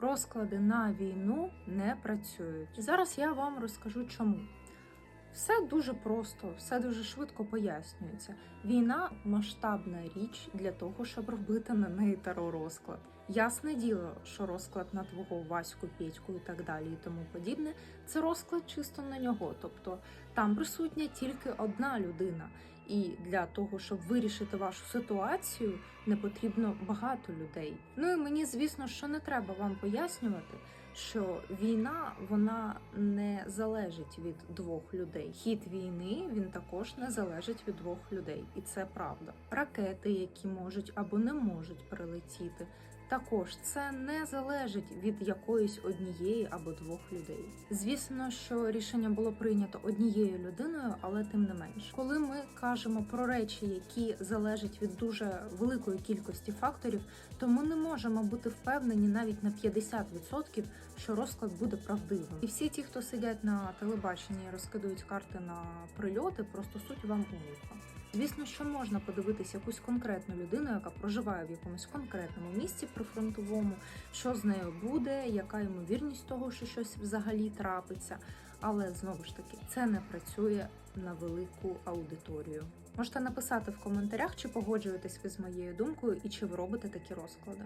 Розклади на війну не працюють. І зараз я вам розкажу чому. Все дуже просто, все дуже швидко пояснюється. Війна масштабна річ для того, щоб робити на неї теророзклад. Ясне діло, що розклад на твого Ваську, Петьку і так далі, і тому подібне, це розклад чисто на нього. Тобто там присутня тільки одна людина. І для того, щоб вирішити вашу ситуацію, не потрібно багато людей. Ну і мені, звісно, що не треба вам пояснювати, що війна вона не залежить від двох людей. Хід війни він також не залежить від двох людей, і це правда. Ракети, які можуть або не можуть прилетіти. Також це не залежить від якоїсь однієї або двох людей. Звісно, що рішення було прийнято однією людиною, але тим не менше, коли ми кажемо про речі, які залежать від дуже великої кількості факторів, то ми не можемо бути впевнені навіть на 50%, що розклад буде правдивим. І всі ті, хто сидять на телебаченні і розкидують карти на прильоти, просто суть вам у вухо. Звісно, що можна подивитися якусь конкретну людину, яка проживає в якомусь конкретному місці прифронтовому, що з нею буде, яка ймовірність того, що щось взагалі трапиться. Але знову ж таки, це не працює на велику аудиторію. Можете написати в коментарях, чи погоджуєтесь ви з моєю думкою і чи ви робите такі розклади.